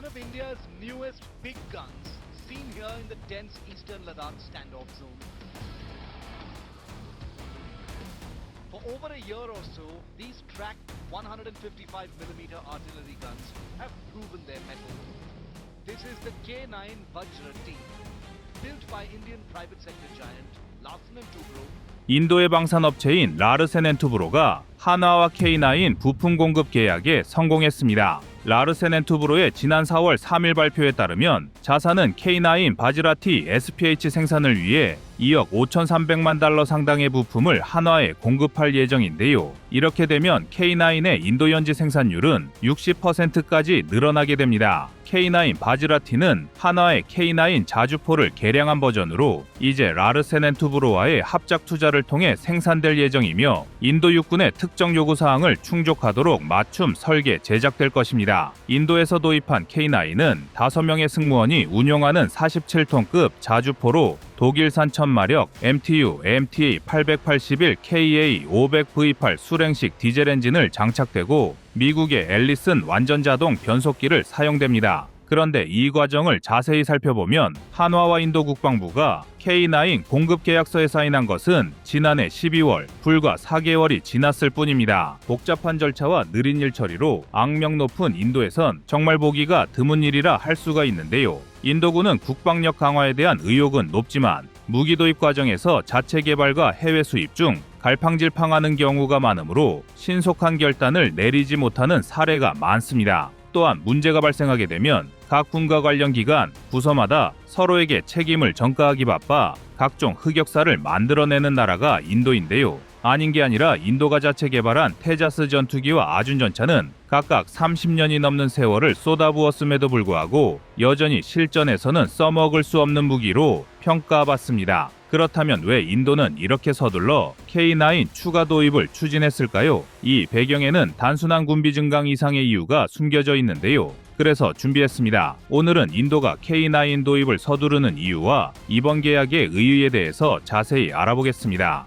one of India's newest big guns, seen here in the tense eastern Ladakh standoff zone. For over a year or so, these tracked 155mm artillery guns have proven their mettle. This is the K9 Vajra T, built by Indian private sector giant Larsen & Toubro 인도의 방산업체인 라르센 앤투브로가 한화와 K9 부품 공급 계약에 성공했습니다. 라르센앤투브로의 지난 4월 3일 발표에 따르면 자사는 K9 바지라티 SPH 생산을 위해 2억 5,300만 달러 상당의 부품을 한화에 공급할 예정인데요. 이렇게 되면 K9의 인도 현지 생산율은 60%까지 늘어나게 됩니다. K9 바지라티는 한화의 K9 자주포를 개량한 버전으로 이제 라르센앤투브로와의 합작 투자를 통해 생산될 예정이며 인도 육군의 특정 요구 사항을 충족하도록 맞춤 설계 제작될 것입니다. 인도에서 도입한 K9은 5명의 승무원이 운용하는 47톤급 자주포로 독일산 1000마력 MTU MTA 881 KA 500V8 수랭식 디젤 엔진을 장착되고 미국의 앨리슨 완전자동 변속기를 사용됩니다. 그런데 이 과정을 자세히 살펴보면 한화와 인도 국방부가 K9 공급 계약서에 사인한 것은 지난해 12월 불과 4개월이 지났을 뿐입니다. 복잡한 절차와 느린 일 처리로 악명 높은 인도에선 정말 보기가 드문 일이라 할 수가 있는데요. 인도군은 국방력 강화에 대한 의욕은 높지만 무기 도입 과정에서 자체 개발과 해외 수입 중 갈팡질팡하는 경우가 많으므로 신속한 결단을 내리지 못하는 사례가 많습니다. 또한 문제가 발생하게 되면 각 군과 관련 기관, 부서마다 서로에게 책임을 전가하기 바빠 각종 흑역사를 만들어내는 나라가 인도인데요. 아닌 게 아니라 인도가 자체 개발한 테자스 전투기와 아준 전차는 각각 30년이 넘는 세월을 쏟아부었음에도 불구하고 여전히 실전에서는 써먹을 수 없는 무기로 평가받습니다. 그렇다면 왜 인도는 이렇게 서둘러 K9 추가 도입을 추진했을까요? 이 배경에는 단순한 군비 증강 이상의 이유가 숨겨져 있는데요. 그래서 준비했습니다. 오늘은 인도가 K9 도입을 서두르는 이유와 이번 계약의 의의에 대해서 자세히 알아보겠습니다.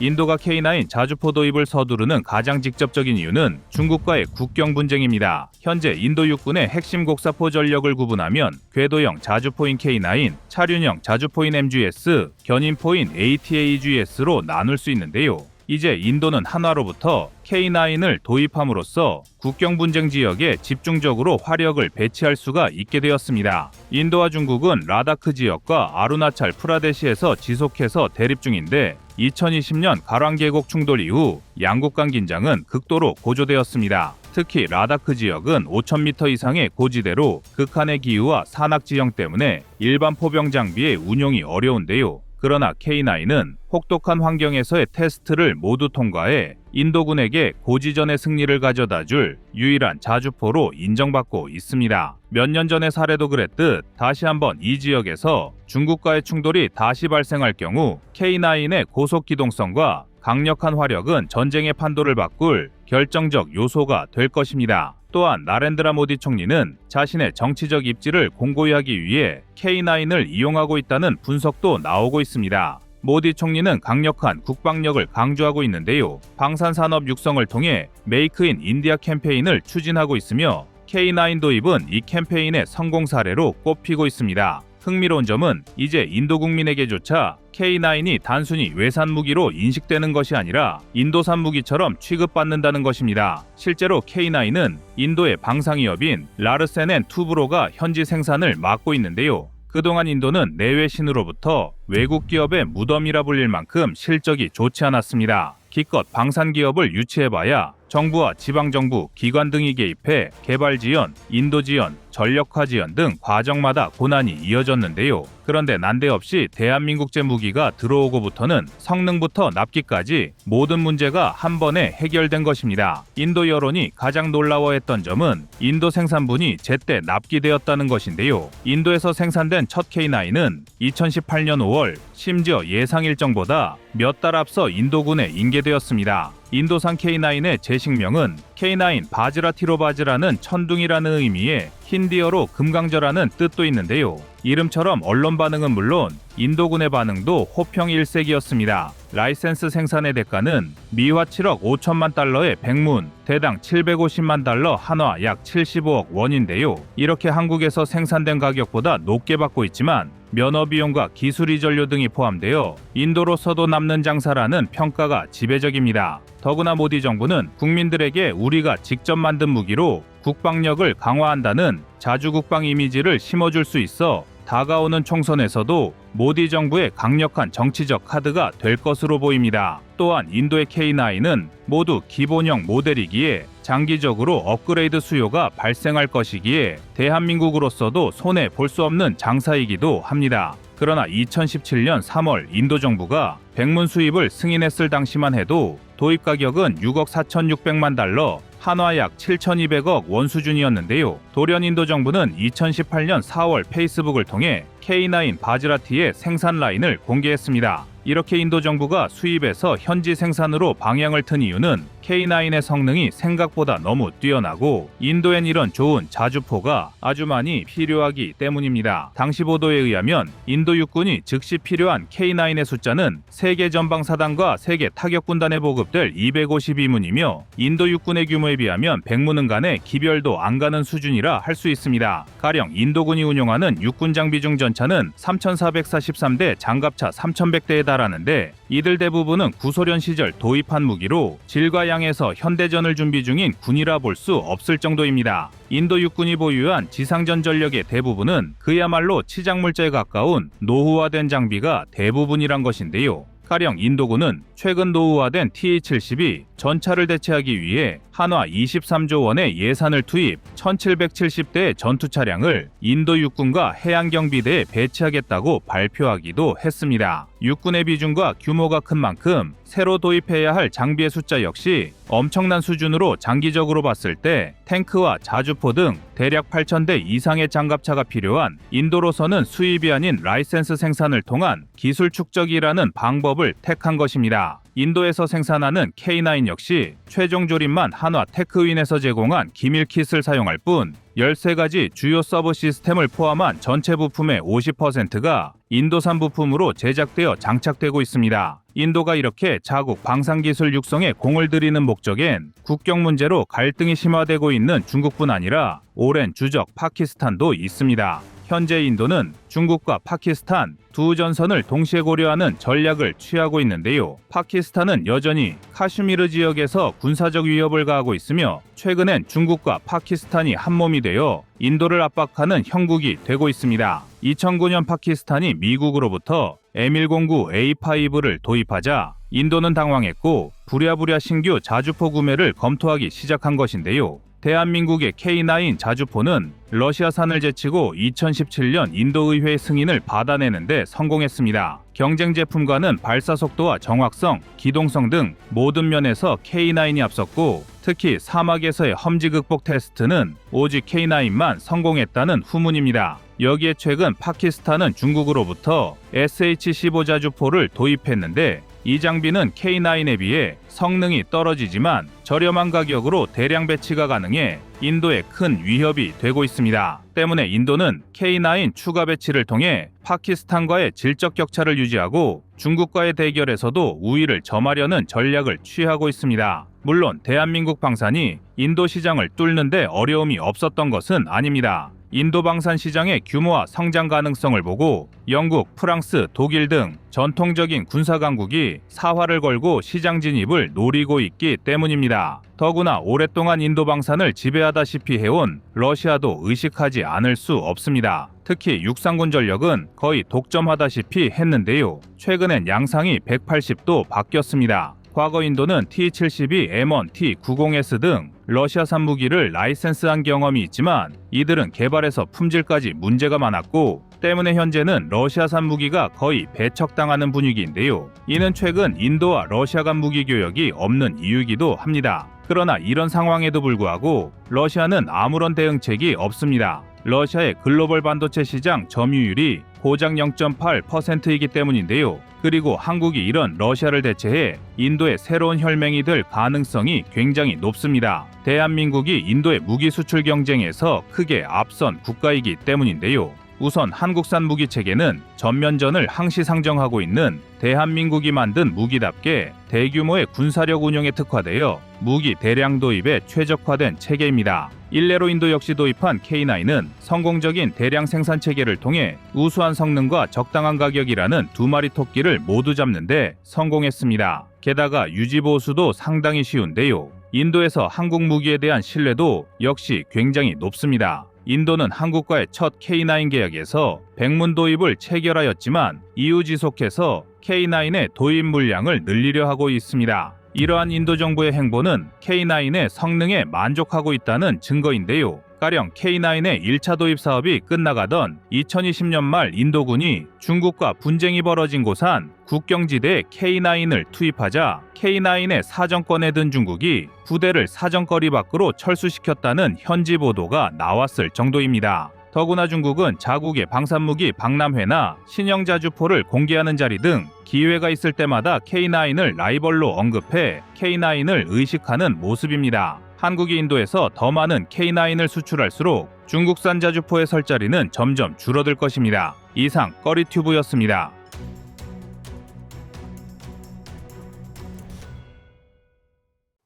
인도가 K9 자주포 도입을 서두르는 가장 직접적인 이유는 중국과의 국경 분쟁입니다. 현재 인도 육군의 핵심 곡사포 전력을 구분하면 궤도형 자주포인 K9, 차륜형 자주포인 MGS, 견인포인 ATAGS로 나눌 수 있는데요. 이제 인도는 한화로부터 K9을 도입함으로써 국경 분쟁 지역에 집중적으로 화력을 배치할 수가 있게 되었습니다. 인도와 중국은 라다크 지역과 아루나찰 프라데시에서 지속해서 대립 중인데 2020년 가랑 계곡 충돌 이후 양국 간 긴장은 극도로 고조되었습니다. 특히 라다크 지역은 5,000m 이상의 고지대로 극한의 기후와 산악 지형 때문에 일반 포병 장비의 운용이 어려운데요. 그러나 K9은 혹독한 환경에서의 테스트를 모두 통과해 인도군에게 고지전의 승리를 가져다 줄 유일한 자주포로 인정받고 있습니다. 몇 년 전의 사례도 그랬듯 다시 한번 이 지역에서 중국과의 충돌이 다시 발생할 경우 K9의 고속 기동성과 강력한 화력은 전쟁의 판도를 바꿀 결정적 요소가 될 것입니다. 또한 나렌드라 모디 총리는 자신의 정치적 입지를 공고히 하기 위해 K9을 이용하고 있다는 분석도 나오고 있습니다. 모디 총리는 강력한 국방력을 강조하고 있는데요. 방산 산업 육성을 통해 메이크 인 인디아 캠페인을 추진하고 있으며 K9 도입은 이 캠페인의 성공 사례로 꼽히고 있습니다. 흥미로운 점은 이제 인도 국민에게조차 K9이 단순히 외산 무기로 인식되는 것이 아니라 인도산 무기처럼 취급받는다는 것입니다. 실제로 K9은 인도의 방상기업인 라르센 앤 투브로가 현지 생산을 맡고 있는데요. 그동안 인도는 내외 신으로부터 외국 기업의 무덤이라 불릴 만큼 실적이 좋지 않았습니다. 기껏 방산 기업을 유치해봐야 정부와 지방정부, 기관 등이 개입해 개발 지원, 인도 지원, 전력화 지원 등 과정마다 고난이 이어졌는데요. 그런데 난데없이 대한민국 제 무기가 들어오고부터는 성능부터 납기까지 모든 문제가 한 번에 해결된 것입니다. 인도 여론이 가장 놀라워했던 점은 인도 생산분이 제때 납기되었다는 것인데요. 인도에서 생산된 첫 K9은 2018년 5월 심지어 예상 일정보다 몇 달 앞서 인도군에 인계되었습니다. 인도산 K9의 제식명은 K9 바즈라 티로 바즈라는 천둥이라는 의미의 힌디어로 금강저라는 뜻도 있는데요. 이름처럼 언론 반응은 물론 인도군의 반응도 호평 일색이었습니다. 라이센스 생산의 대가는 미화 7억 5천만 달러의 백문, 대당 750만 달러 한화 약 75억 원인데요. 이렇게 한국에서 생산된 가격보다 높게 받고 있지만 면허 비용과 기술 이 전료 등이 포함되어 인도로서도 남는 장사라는 평가가 지배적입니다. 더구나 모디 정부는 국민들에게 우리가 직접 만든 무기로 국방력을 강화한다는 자주국방 이미지를 심어줄 수 있어 다가오는 총선에서도 모디 정부의 강력한 정치적 카드가 될 것으로 보입니다. 또한 인도의 K9은 모두 기본형 모델이기에 장기적으로 업그레이드 수요가 발생할 것이기에 대한민국으로서도 손해 볼 수 없는 장사이기도 합니다. 그러나 2017년 3월 인도 정부가 백문 수입을 승인했을 당시만 해도 도입 가격은 6억 4,600만 달러, 한화 약 7,200억 원 수준이었는데요. 돌연 인도 정부는 2018년 4월 페이스북을 통해 K9 바즈라티의 생산 라인을 공개했습니다. 이렇게 인도 정부가 수입에서 현지 생산으로 방향을 튼 이유는 K9의 성능이 생각보다 너무 뛰어나고 인도엔 이런 좋은 자주포가 아주 많이 필요하기 때문입니다. 당시 보도에 의하면 인도 육군이 즉시 필요한 K9의 숫자는 세계 전방 사단과 세계 타격 군단에 보급될 252문이며 인도 육군의 규모에 비하면 100문은 간에 기별도 안 가는 수준이라 할 수 있습니다. 가령 인도군이 운용하는 육군 장비 중 전차는 3,443대 장갑차 3,100대에 달 하는데 이들 대부분은 구소련 시절 도입한 무기로 질과 양에서 현대전을 준비 중인 군이라 볼 수 없을 정도입니다. 인도 육군이 보유한 지상전 전력의 대부분은 그야말로 치장물자에 가까운 노후화된 장비가 대부분이란 것인데요. 가령 인도군은 최근 노후화된 TH-70이 전차를 대체하기 위해 한화 23조 원의 예산을 투입 1770대의 전투 차량을 인도 육군과 해양 경비대에 배치하겠다고 발표하기도 했습니다. 육군의 비중과 규모가 큰 만큼 새로 도입해야 할 장비의 숫자 역시 엄청난 수준으로 장기적으로 봤을 때 탱크와 자주포 등 대략 8,000대 이상의 장갑차가 필요한 인도로서는 수입이 아닌 라이센스 생산을 통한 기술 축적이라는 방법을 택한 것입니다. 인도에서 생산하는 K9 역시 최종 조립만 한화 테크윈에서 제공한 기밀 킷을 사용할 뿐 13가지 주요 서버 시스템을 포함한 전체 부품의 50%가 인도산 부품으로 제작되어 장착되고 있습니다. 인도가 이렇게 자국 방산기술 육성에 공을 들이는 목적엔 국경 문제로 갈등이 심화되고 있는 중국뿐 아니라 오랜 주적 파키스탄도 있습니다. 현재 인도는 중국과 파키스탄 두 전선을 동시에 고려하는 전략을 취하고 있는데요. 파키스탄은 여전히 카슈미르 지역에서 군사적 위협을 가하고 있으며 최근엔 중국과 파키스탄이 한몸이 되어 인도를 압박하는 형국이 되고 있습니다. 2009년 파키스탄이 미국으로부터 M109A5를 도입하자 인도는 당황했고 부랴부랴 신규 자주포 구매를 검토하기 시작한 것인데요. 대한민국의 K9 자주포는 러시아산을 제치고 2017년 인도의회 승인을 받아내는 데 성공했습니다. 경쟁 제품과는 발사 속도와 정확성, 기동성 등 모든 면에서 K9이 앞섰고 특히 사막에서의 험지 극복 테스트는 오직 K9만 성공했다는 후문입니다. 여기에 최근 파키스탄은 중국으로부터 SH-15 자주포를 도입했는데 이 장비는 K9에 비해 성능이 떨어지지만 저렴한 가격으로 대량 배치가 가능해 인도에 큰 위협이 되고 있습니다. 때문에 인도는 K9 추가 배치를 통해 파키스탄과의 질적 격차를 유지하고 중국과의 대결에서도 우위를 점하려는 전략을 취하고 있습니다. 물론 대한민국 방산이 인도 시장을 뚫는데 어려움이 없었던 것은 아닙니다. 인도 방산 시장의 규모와 성장 가능성을 보고 영국, 프랑스, 독일 등 전통적인 군사 강국이 사활을 걸고 시장 진입을 노리고 있기 때문입니다. 더구나 오랫동안 인도 방산을 지배하다시피 해온 러시아도 의식하지 않을 수 없습니다. 특히 육상군 전력은 거의 독점하다시피 했는데요. 최근엔 양상이 180도 바뀌었습니다. 과거 인도는 T-72, M1, T-90S 등 러시아산 무기를 라이센스한 경험이 있지만 이들은 개발에서 품질까지 문제가 많았고 때문에 현재는 러시아산 무기가 거의 배척당하는 분위기인데요. 이는 최근 인도와 러시아 간 무기 교역이 없는 이유이기도 합니다. 그러나 이런 상황에도 불구하고 러시아는 아무런 대응책이 없습니다. 러시아의 글로벌 반도체 시장 점유율이 고작 0.8%이기 때문인데요. 그리고 한국이 이런 러시아를 대체해 인도의 새로운 혈맹이 될 가능성이 굉장히 높습니다. 대한민국이 인도의 무기 수출 경쟁에서 크게 앞선 국가이기 때문인데요. 우선 한국산 무기 체계는 전면전을 항시상정하고 있는 대한민국이 만든 무기답게 대규모의 군사력 운용에 특화되어 무기 대량 도입에 최적화된 체계입니다. 일례로 인도 역시 도입한 K9은 성공적인 대량 생산 체계를 통해 우수한 성능과 적당한 가격이라는 두 마리 토끼를 모두 잡는데 성공했습니다. 게다가 유지 보수도 상당히 쉬운데요. 인도에서 한국 무기에 대한 신뢰도 역시 굉장히 높습니다. 인도는 한국과의 첫 K9 계약에서 백문 도입을 체결하였지만 이후 지속해서 K9의 도입 물량을 늘리려 하고 있습니다. 이러한 인도 정부의 행보는 K9의 성능에 만족하고 있다는 증거인데요. 가령 K9의 1차 도입 사업이 끝나가던 2020년 말 인도군이 중국과 분쟁이 벌어진 곳한 국경지대에 K9을 투입하자 K9의 사정권에 든 중국이 부대를 사정거리 밖으로 철수시켰다는 현지 보도가 나왔을 정도입니다. 더구나 중국은 자국의 방산무기 박람회나 신형자주포를 공개하는 자리 등 기회가 있을 때마다 K9을 라이벌로 언급해 K9을 의식하는 모습입니다. 한국이 인도에서 더 많은 K9을 수출할수록 중국산 자주포의 설 자리는 점점 줄어들 것입니다. 이상 꺼리튜브였습니다.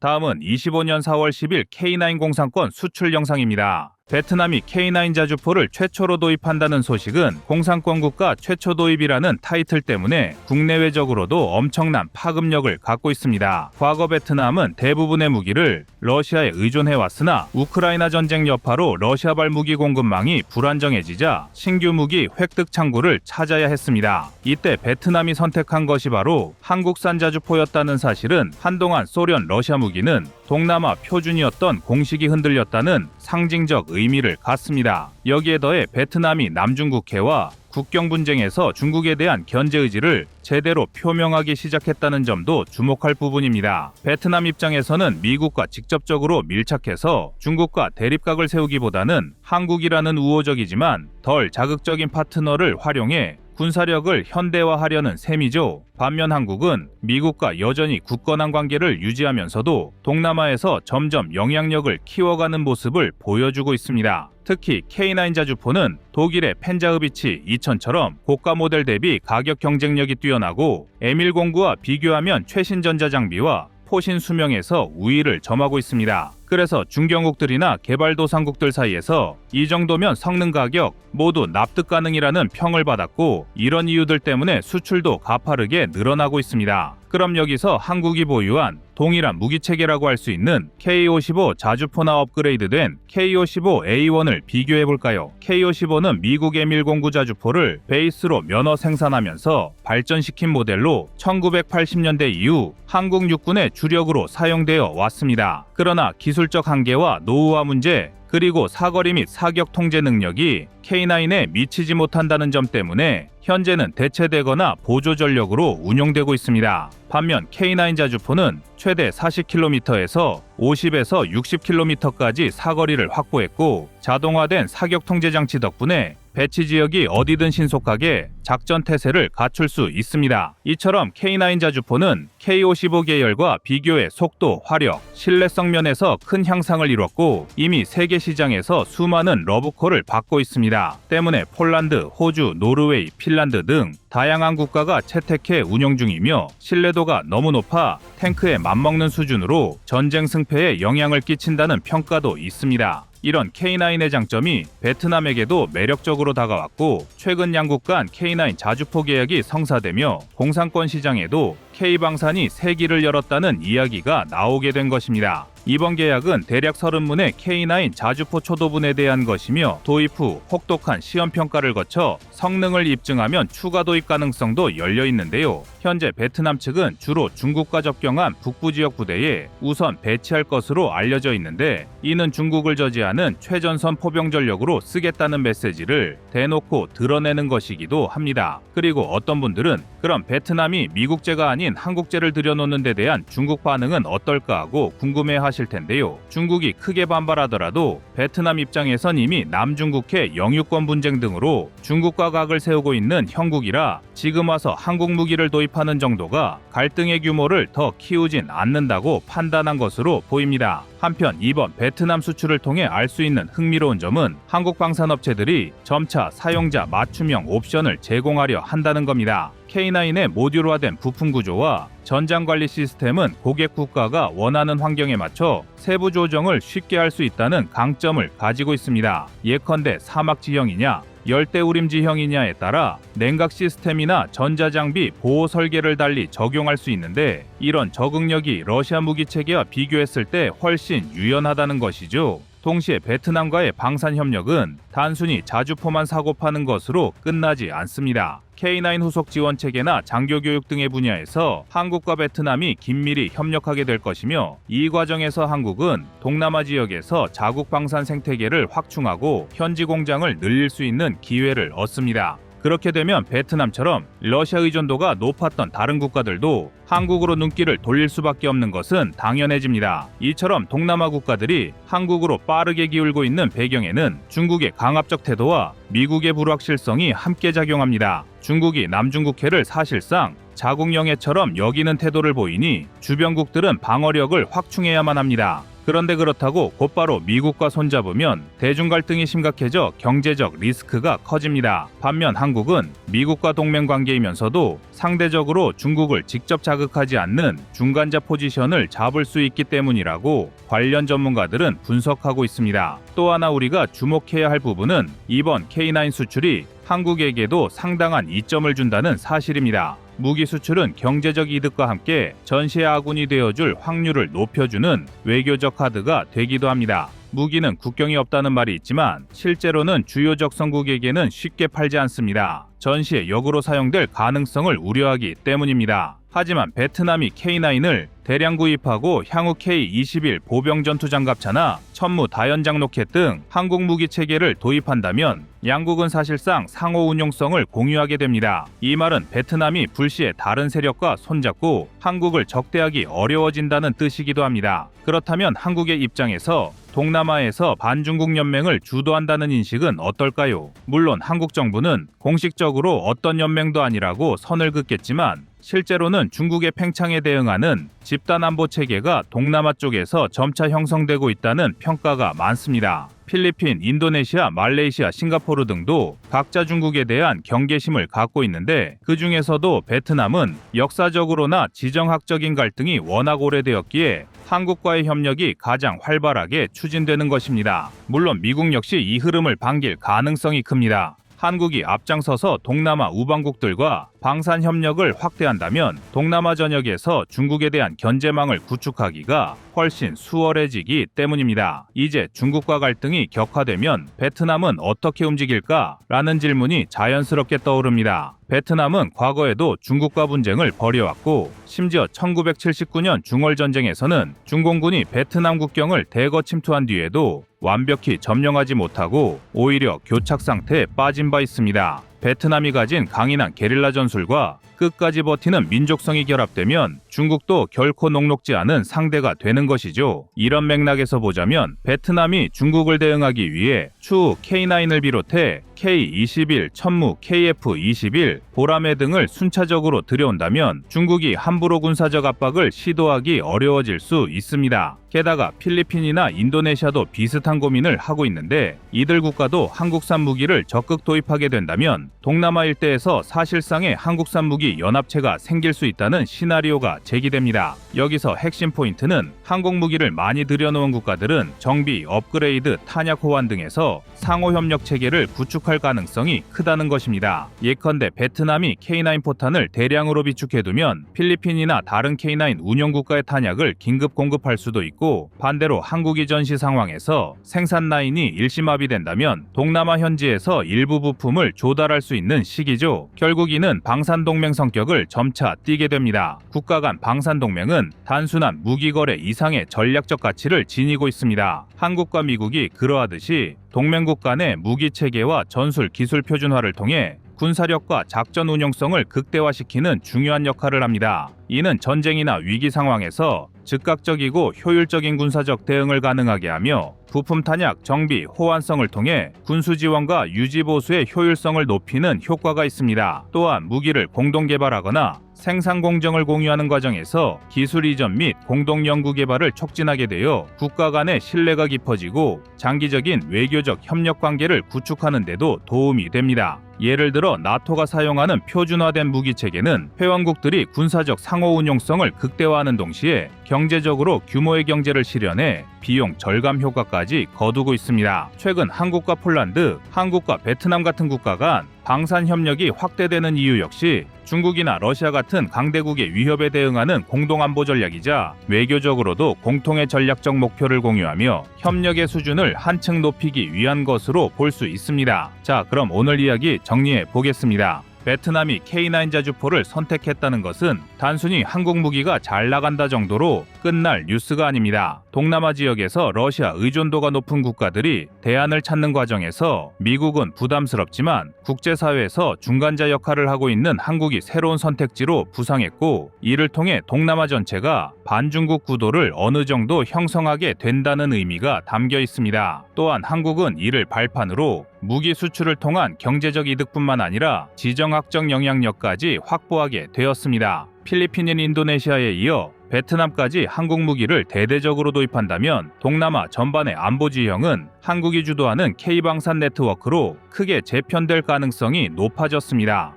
다음은 25년 4월 10일 K9 공산권 수출 영상입니다. 베트남이 K9 자주포를 최초로 도입한다는 소식은 공산권 국가 최초 도입이라는 타이틀 때문에 국내외적으로도 엄청난 파급력을 갖고 있습니다. 과거 베트남은 대부분의 무기를 러시아에 의존해 왔으나 우크라이나 전쟁 여파로 러시아발 무기 공급망이 불안정해지자 신규 무기 획득 창구를 찾아야 했습니다. 이때 베트남이 선택한 것이 바로 한국산 자주포였다는 사실은 한동안 소련 러시아 무기는 동남아 표준이었던 공식이 흔들렸다는 상징적 의미를 갖습니다. 여기에 더해 베트남이 남중국해와 국경 분쟁에서 중국에 대한 견제 의지를 제대로 표명하기 시작했다는 점도 주목할 부분입니다. 베트남 입장에서는 미국과 직접적으로 밀착해서 중국과 대립각을 세우기보다는 한국이라는 우호적이지만 덜 자극적인 파트너를 활용해 군사력을 현대화하려는 셈이죠. 반면 한국은 미국과 여전히 굳건한 관계를 유지하면서도 동남아에서 점점 영향력을 키워가는 모습을 보여주고 있습니다. 특히 K9 자주포는 독일의 펜자흐비치 2000처럼 고가 모델 대비 가격 경쟁력이 뛰어나고 M109와 비교하면 최신 전자 장비와 포신 수명에서 우위를 점하고 있습니다. 그래서 중경국들이나 개발도상국들 사이에서 이 정도면 성능 가격 모두 납득 가능이라는 평을 받았고 이런 이유들 때문에 수출도 가파르게 늘어나고 있습니다. 그럼 여기서 한국이 보유한 동일한 무기 체계라고 할 수 있는 K55 자주포나 업그레이드된 K55A1을 비교해 볼까요? K55는 미국 M109 자주포를 베이스로 면허 생산하면서 발전시킨 모델로 1980년대 이후 한국 육군의 주력으로 사용되어 왔습니다. 그러나 기술 적 한계와 노후화 문제 그리고 사거리 및 사격 통제 능력이 K9에 미치지 못한다는 점 때문에 현재는 대체되거나 보조 전력으로 운용되고 있습니다. 반면 K9 자주포는 최대 40km에서 50에서 60km까지 사거리를 확보했고 자동화된 사격 통제 장치 덕분에 배치 지역이 어디든 신속하게 작전 태세를 갖출 수 있습니다. 이처럼 K9 자주포는 K55 계열과 비교해 속도, 화력, 신뢰성 면에서 큰 향상을 이뤘고 이미 세계 시장에서 수많은 러브콜을 받고 있습니다. 때문에 폴란드, 호주, 노르웨이, 핀란드 등 다양한 국가가 채택해 운영 중이며 신뢰도가 너무 높아 탱크에 맞먹는 수준으로 전쟁 승패에 영향을 끼친다는 평가도 있습니다. 이런 K9의 장점이 베트남에게도 매력적으로 다가왔고 최근 양국 간 K9 자주포 계약이 성사되며 공산권 시장에도 K방산이 새 길을 열었다는 이야기가 나오게 된 것입니다. 이번 계약은 대략 30문의 K9 자주포 초도분에 대한 것이며 도입 후 혹독한 시험 평가를 거쳐 성능을 입증하면 추가 도입 가능성도 열려 있는데요. 현재 베트남 측은 주로 중국과 접경한 북부 지역 부대에 우선 배치할 것으로 알려져 있는데 이는 중국을 저지하는 최전선 포병 전력으로 쓰겠다는 메시지를 대놓고 드러내는 것이기도 합니다. 그리고 어떤 분들은 그럼 베트남이 미국제가 아닌 한국제를 들여놓는 데 대한 중국 반응은 어떨까 하고 궁금해 하실 텐데요. 중국이 크게 반발하더라도 베트남 입장에선 이미 남중국해 영유권 분쟁 등으로 중국과 각을 세우고 있는 형국이라 지금 와서 한국 무기를 도입하는 정도가 갈등의 규모를 더 키우진 않는다고 판단한 것으로 보입니다. 한편 이번 베트남 수출을 통해 알 수 있는 흥미로운 점은 한국 방산업체들이 점차 사용자 맞춤형 옵션을 제공하려 한다는 겁니다. K9의 모듈화된 부품 구조와 전장 관리 시스템은 고객 국가가 원하는 환경에 맞춰 세부 조정을 쉽게 할 수 있다는 강점을 가지고 있습니다. 예컨대 사막 지형이냐 열대우림 지형이냐에 따라 냉각 시스템이나 전자장비 보호 설계를 달리 적용할 수 있는데 이런 적응력이 러시아 무기 체계와 비교했을 때 훨씬 유연하다는 것이죠. 동시에 베트남과의 방산 협력은 단순히 자주포만 사고 파는 것으로 끝나지 않습니다. K9 후속 지원 체계나 장교 교육 등의 분야에서 한국과 베트남이 긴밀히 협력하게 될 것이며 이 과정에서 한국은 동남아 지역에서 자국 방산 생태계를 확충하고 현지 공장을 늘릴 수 있는 기회를 얻습니다. 그렇게 되면 베트남처럼 러시아 의존도가 높았던 다른 국가들도 한국으로 눈길을 돌릴 수밖에 없는 것은 당연해집니다. 이처럼 동남아 국가들이 한국으로 빠르게 기울고 있는 배경에는 중국의 강압적 태도와 미국의 불확실성이 함께 작용합니다. 중국이 남중국해를 사실상 자국 영해처럼 여기는 태도를 보이니 주변국들은 방어력을 확충해야만 합니다. 그런데 그렇다고 곧바로 미국과 손잡으면 대중 갈등이 심각해져 경제적 리스크가 커집니다. 반면 한국은 미국과 동맹 관계이면서도 상대적으로 중국을 직접 자극하지 않는 중간자 포지션을 잡을 수 있기 때문이라고 관련 전문가들은 분석하고 있습니다. 또 하나 우리가 주목해야 할 부분은 이번 K9 수출이 한국에게도 상당한 이점을 준다는 사실입니다. 무기 수출은 경제적 이득과 함께 전시의 아군이 되어줄 확률을 높여주는 외교적 카드가 되기도 합니다. 무기는 국경이 없다는 말이 있지만 실제로는 주요 적성국에게는 쉽게 팔지 않습니다. 전시에 역으로 사용될 가능성을 우려하기 때문입니다. 하지만 베트남이 K9을 대량 구입하고 향후 K21 보병 전투 장갑차나 천무 다연장 로켓 등 한국 무기 체계를 도입한다면 양국은 사실상 상호 운용성을 공유하게 됩니다. 이 말은 베트남이 불시에 다른 세력과 손잡고 한국을 적대하기 어려워진다는 뜻이기도 합니다. 그렇다면 한국의 입장에서 동남아에서 반중국 연맹을 주도한다는 인식은 어떨까요? 물론 한국 정부는 공식적으로 어떤 연맹도 아니라고 선을 긋겠지만 실제로는 중국의 팽창에 대응하는 집단 안보 체계가 동남아 쪽에서 점차 형성되고 있다는 평가가 많습니다. 필리핀, 인도네시아, 말레이시아, 싱가포르 등도 각자 중국에 대한 경계심을 갖고 있는데 그 중에서도 베트남은 역사적으로나 지정학적인 갈등이 워낙 오래되었기에 한국과의 협력이 가장 활발하게 추진되는 것입니다. 물론 미국 역시 이 흐름을 반길 가능성이 큽니다. 한국이 앞장서서 동남아 우방국들과 방산 협력을 확대한다면 동남아 전역에서 중국에 대한 견제망을 구축하기가 훨씬 수월해지기 때문입니다. 이제 중국과 갈등이 격화되면 베트남은 어떻게 움직일까? 라는 질문이 자연스럽게 떠오릅니다. 베트남은 과거에도 중국과 분쟁을 벌여왔고 심지어 1979년 중월 전쟁에서는 중공군이 베트남 국경을 대거 침투한 뒤에도 완벽히 점령하지 못하고 오히려 교착 상태에 빠진 바 있습니다. 베트남이 가진 강인한 게릴라 전술과 끝까지 버티는 민족성이 결합되면 중국도 결코 녹록지 않은 상대가 되는 것이죠. 이런 맥락에서 보자면 베트남이 중국을 대응하기 위해 추후 K9을 비롯해 K21, 천무, KF21, 보라매 등을 순차적으로 들여온다면 중국이 함부로 군사적 압박을 시도하기 어려워질 수 있습니다. 게다가 필리핀이나 인도네시아도 비슷한 고민을 하고 있는데 이들 국가도 한국산 무기를 적극 도입하게 된다면 동남아 일대에서 사실상의 한국산 무기 연합체가 생길 수 있다는 시나리오가 제기됩니다. 여기서 핵심 포인트는 항공 무기를 많이 들여놓은 국가들은 정비, 업그레이드, 탄약 호환 등에서 상호 협력 체계를 구축할 가능성이 크다는 것입니다. 예컨대 베트남이 K9 포탄을 대량으로 비축해두면 필리핀이나 다른 K9 운영 국가의 탄약을 긴급 공급할 수도 있고 반대로 한국이 전시 상황에서 생산 라인이 일시마비 된다면 동남아 현지에서 일부 부품을 조달할 수 있는 시기죠. 결국 이는 방산 동맹 성격을 점차 띠게 됩니다. 국가 간 방산 동맹은 단순한 무기 거래 이상의 전략적 가치를 지니고 있습니다. 한국과 미국이 그러하듯이 동맹국 간의 무기 체계와 전술 기술 표준화를 통해 군사력과 작전 운용성을 극대화시키는 중요한 역할을 합니다. 이는 전쟁이나 위기 상황에서 즉각적이고 효율적인 군사적 대응을 가능하게 하며 부품 탄약, 정비, 호환성을 통해 군수 지원과 유지 보수의 효율성을 높이는 효과가 있습니다. 또한 무기를 공동 개발하거나 생산 공정을 공유하는 과정에서 기술 이전 및 공동 연구 개발을 촉진하게 되어 국가 간의 신뢰가 깊어지고 장기적인 외교적 협력 관계를 구축하는 데도 도움이 됩니다. 예를 들어 나토가 사용하는 표준화된 무기 체계는 회원국들이 군사적 상호 운용성을 극대화하는 동시에 경제적으로 규모의 경제를 실현해 비용 절감 효과까지 거두고 있습니다. 최근 한국과 폴란드, 한국과 베트남 같은 국가 간 방산 협력이 확대되는 이유 역시 중국이나 러시아 같은 강대국의 위협에 대응하는 공동 안보 전략이자 외교적으로도 공통의 전략적 목표를 공유하며 협력의 수준을 한층 높이기 위한 것으로 볼 수 있습니다. 자, 그럼 오늘 이야기 정리해 보겠습니다. 베트남이 K9 자주포를 선택했다는 것은 단순히 한국 무기가 잘 나간다 정도로 끝날 뉴스가 아닙니다. 동남아 지역에서 러시아 의존도가 높은 국가들이 대안을 찾는 과정에서 미국은 부담스럽지만 국제사회에서 중간자 역할을 하고 있는 한국이 새로운 선택지로 부상했고 이를 통해 동남아 전체가 반중국 구도를 어느 정도 형성하게 된다는 의미가 담겨 있습니다. 또한 한국은 이를 발판으로 무기 수출을 통한 경제적 이득뿐만 아니라 지정학적 영향력까지 확보하게 되었습니다. 필리핀인 인도네시아에 이어 베트남까지 한국 무기를 대대적으로 도입한다면 동남아 전반의 안보 지형은 한국이 주도하는 K방산 네트워크로 크게 재편될 가능성이 높아졌습니다.